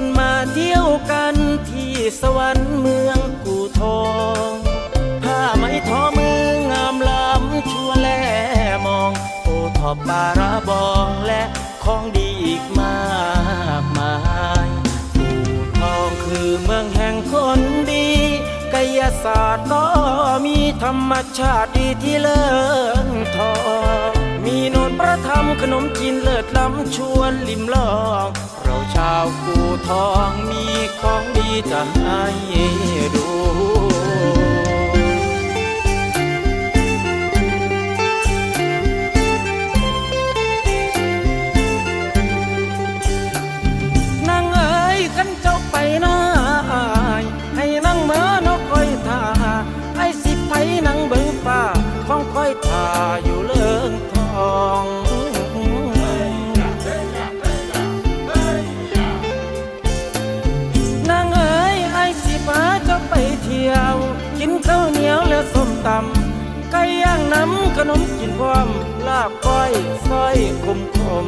นมาเที่ยวกันที่สวรรค์เมืองกู่ทองผ้าไหมทอมืองามล้ำชัวแลมอง โอทอปาราบองและของดีอีกมากมายกู่ทองคือเมืองแห่งคนดีกายศาสตร์ก็มีธรรมชาติดีที่เลิศทอง มีโนนประธรรมขนมจีนเลิศล้ำชวนลิมลอง ทองมีของดีจะให้ำขนมกินพร้อมลาบก้อยซอยคมคม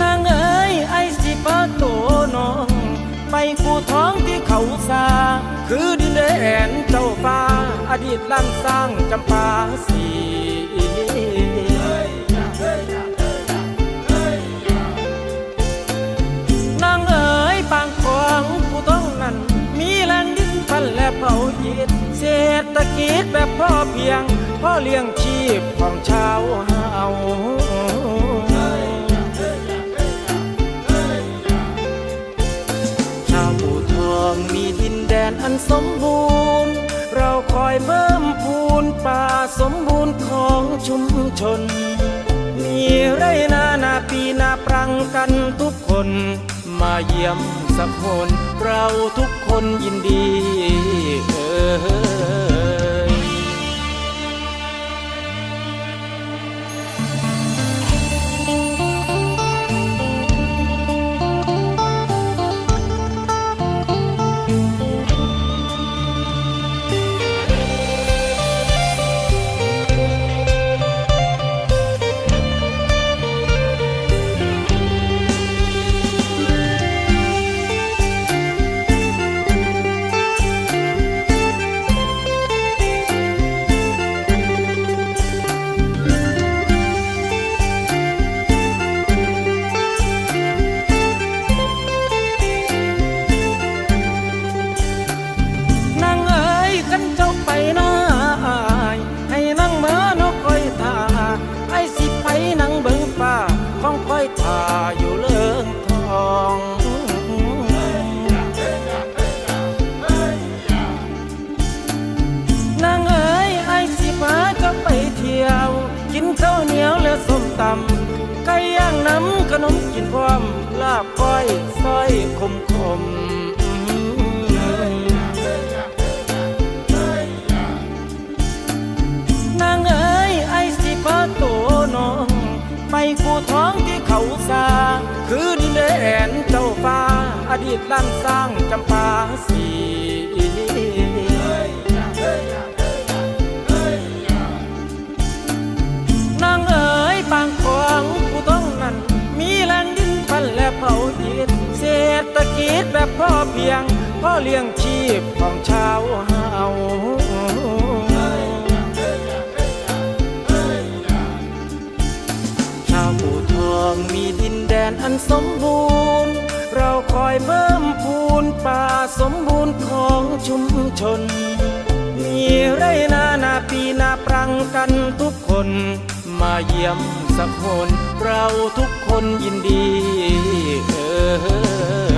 นางเอ๋ยไอสิปาโตน้อง ไปกูท้องที่เขาสา คือดินแดนเจ้าฟ้า อดีตลั่นสร้างจำปาสี และเผายิดเศรษฐกิจแบบพ่อเพียงพ่อเลี้ยงชีพของชาวเฮาชาวปูทองมีดินแดนอันสมบูรณ์ เราคอยเพิ่มพูนป่าสมบูรณ์ของชุมชน มีไรนานาปีนาปรังกันทุกคน เยี่ยมสักคน เราทุกคนยินดี เออ กินข้าวเหนียวและส้มตำไก่ย่างน้ำขนมกินพร้อมลาบก้อยซอยคมคมนางเอ๋ยไอสิพาโตน้อง ไปกูท้องที่เขาสา คือดินแดนเจ้าฟ้า อดีตลั่นสร้างจำปาสี ษฐกิจแบบพ่อเพียงพ่อเลี้ยงชีพของชาวเฮาชาวปูทองมีดินแดนอันสมบูรณ์ เราคอยเพิ่มพูนป่าสมบูรณ์ของชุมชน มีไรนานาปีนาปรังกันทุกคน มาเยี่ยมสักคน เราทุกคนยินดีเออ